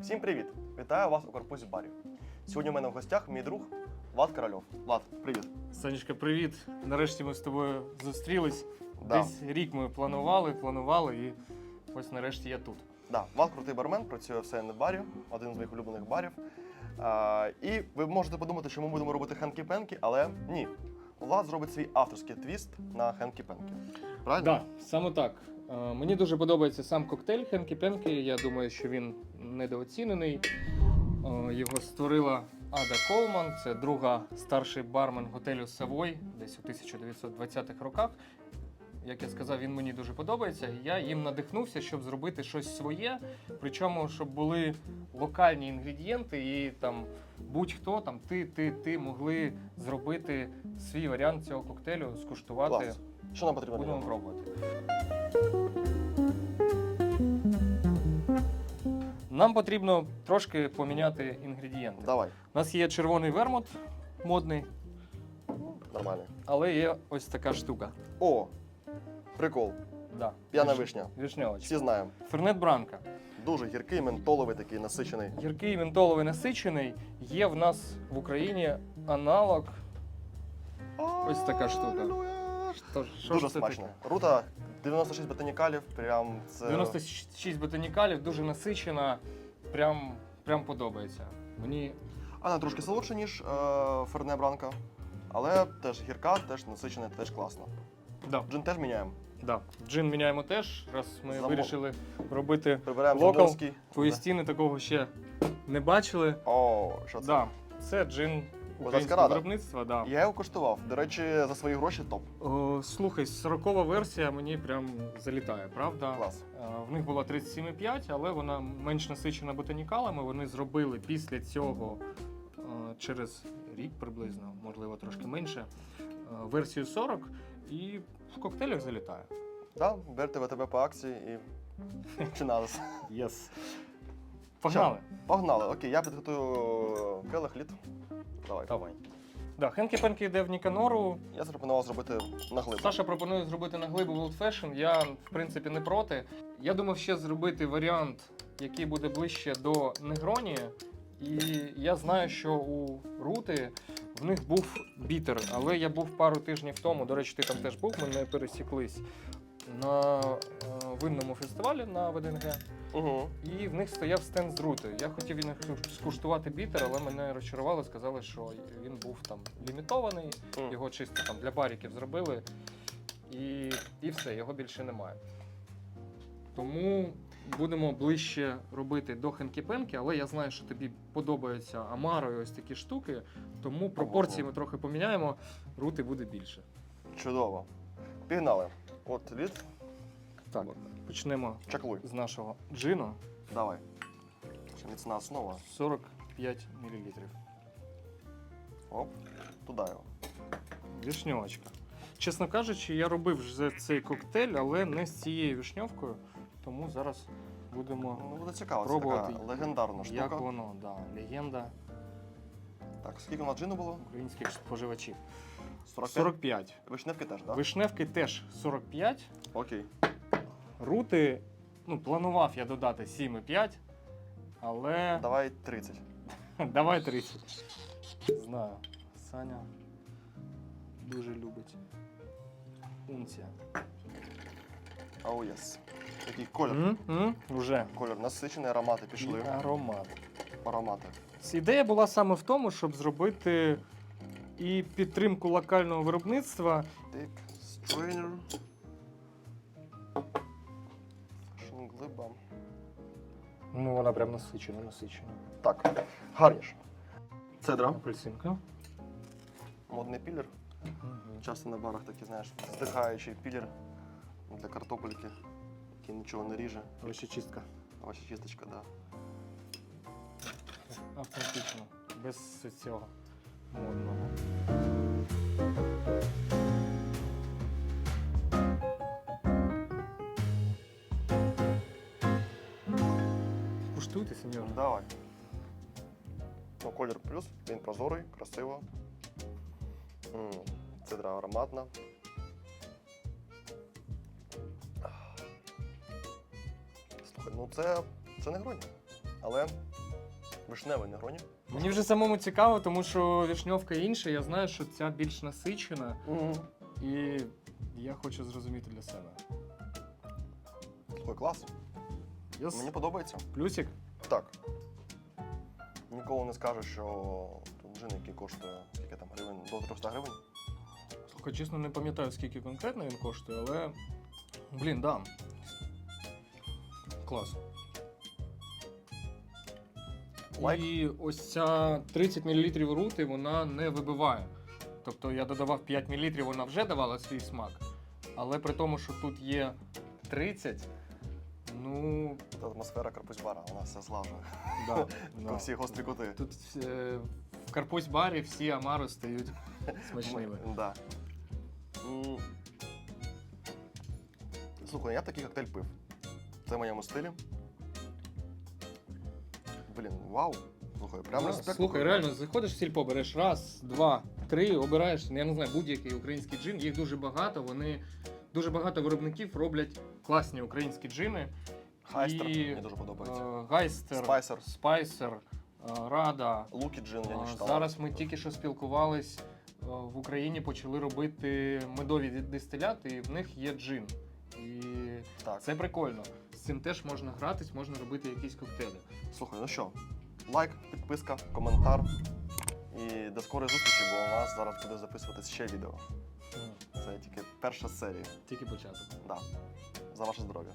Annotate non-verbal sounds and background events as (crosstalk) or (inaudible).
Всім привіт! Вітаю вас у корпусі барів. Сьогодні у мене в гостях мій друг Влад Корольов. Влад, привіт. Санечка, привіт. Нарешті ми з тобою зустрілись. Да. Десь рік ми планували, планували, і ось нарешті я тут. Да, Влад крутий бармен, працює в Сейнет барі, один з моїх улюблених барів. А, і ви можете подумати, що ми будемо робити хенкі-пенкі, але ні. Влад зробить свій авторський твіст на хенкі-пенкі. Правильно? Так, саме так. Е, Мені дуже подобається сам коктейль Хенкі Пенкі. Я думаю, що він недооцінений. Е, Його створила Ада Колман, це друга старший бармен готелю Савой, десь у 1920-х роках. Як я сказав, він мені дуже подобається. Я їм надихнувся, щоб зробити щось своє. Причому, щоб були локальні інгредієнти, і там будь-хто, там ти, ти, ти могли зробити свій варіант цього коктейлю, скуштувати. Клас. Що нам потрібно? Будемо пробувати. Нам потрібно трошки поміняти інгредієнти. Давай, У нас є червоний вермут модний, нормально. але є ось така штука. О! Прикол. Да. П'яна Виш- вишня. Вишньовочка. Всі знаємо. Фернет Бранка. Дуже гіркий, ментоловий такий насичений. Гіркий ментоловий насичений. Є в нас в Україні аналог. Ось така штука. Тож, що Дуже ж це смачно. таке? Рута 96 ботанікалів, прям це. 96 ботанікалів, дуже насичена. Прям, прям подобається. Мені Вона трошки солодша, ніж е, Ферне Бранка. Але теж гірка, теж насичена, теж класно. да, Джин теж міняємо. Да. Джин міняємо теж, раз ми Замов. вирішили робити Прибираємо Локал. твої Да. стіни, такого ще не бачили. О, що це? Да. Це джин українського виробництва. Да. Я його коштував. До речі, за свої гроші топ. О, слухай, 40 версія мені прям залітає, правда? Клас. Е, В них була 37,5, але вона менш насичена ботанікалами. Вони зробили після цього е, через рік приблизно, можливо, трошки менше, е, версію 40 і в коктейлях залітає. Да, берте ВТБ по акції і починалося. Yes. Погнали. Погнали. Окей, я підготую келих літ. Давай. Давай. Да, Хенкі Пенкі йде в Ніканору. Я запропонував зробити на глиб. Саша пропонує зробити на глибу World Fashion. Я, в принципі, не проти. Я думав ще зробити варіант, який буде ближче до Негроні. І я знаю, що у Рути в них був бітер, але я був пару тижнів тому. До речі, ти там теж був, ми не пересіклись на е, винному фестивалі на ВДНГ. Угу. І в них стояв стенд з рути. Я хотів він скуштувати бітер, але мене розчарували, сказали, що він був там лімітований, його чисто там для баріків зробили, і, і все, його більше немає. Тому будемо ближче робити до хенкі-пенки, але я знаю, що тобі подобаються амаро і ось такі штуки, тому пропорції ми трохи поміняємо, рути буде більше. Чудово. Пігнали. От лід, Так, почнемо чаклуй. з нашого джину Давай. Ще міцна основа. 45 мл. Оп, туди його. Вішньовочка. Чесно кажучи, я робив вже цей коктейль, але не з цією вишньовкою, тому зараз будемо Ну, буде цікаво, це Пробувати. така легендарна штука. як воно, да, легенда Так, скільки у нас джину було? українських споживачів. 45? 45. Вишневки теж, так? Вишневки теж 45. Окей. Рути, ну, планував я додати 7,5, але Давай 30. (laughs) давай 30. Знаю. Саня дуже любить. Унція. Оу, єс. Який колір. М? М? Уже. Колір насичений, аромати пішли. Аромат. Аромати. Ідея була саме в тому, щоб зробити і підтримку локального виробництва. Тик, стрейнер. Шинглиба. Ну, вона прям насичена, насичена. Так, гарніш. Цедра. Апельсинка. Модний пілер. Часто на барах такий, знаєш, здихаючий пілер для картопельки, який нічого не ріже. Ось чистка. Ваша чисточка, так. Да. Автентично. Без цього модного. Куштуйте, сеньор. Давай. Ну, колір плюс, він прозорий, красиво. М, Цедра ароматна. Ну це, це не гроні. Але Вишневий негроні. Мені вже самому цікаво, тому що вішньовка інша. Я знаю, що ця більш насичена, і я хочу зрозуміти для себе. Слухай, клас. Yes. Мені подобається. Плюсик. Так. Ніколи не скажу, що тут джин, який коштує скільки там гривень, до 300 гривень. Слухай, чесно, не пам'ятаю, скільки конкретно він коштує, але. Блін, да. Клас. Лайк. І ось ця 30 мл рути вона не вибиває. Тобто я додавав 5 мл, вона вже давала свій смак. Але при тому, що тут є 30, ну. Та атмосфера карпузь-бара, вона все злажує. Да, (laughs) Про всі гострі кути. Тут е, в карпусь барі всі амари стають (laughs) смачними. Да. Слухай, я такий коктейль пив. Це в моєму стилі. Блін, вау. Слухай, прям Да, респект. Слухай, реально, заходиш в сільпо, береш раз, два, три, обираєш, я не знаю, будь-який український джин. Їх дуже багато. Вони дуже багато виробників роблять класні українські джини. Хайстер І, мені дуже подобається. Е, Гайстер, Спайсер. Спайсер, е, Рада. Лукі джин я не Е, читав. Зараз ми тільки що спілкувались. е, В Україні почали робити медові ди- дистиляти, і в них є джин. І Так. це прикольно. Цим теж можна гратись, можна робити якісь коктейлі. Слухай, ну що, лайк, підписка, коментар. І до скорої зустрічі, бо у нас зараз буде записуватись ще відео. Це тільки перша серія. Тільки початок. Да. За ваше здоров'я.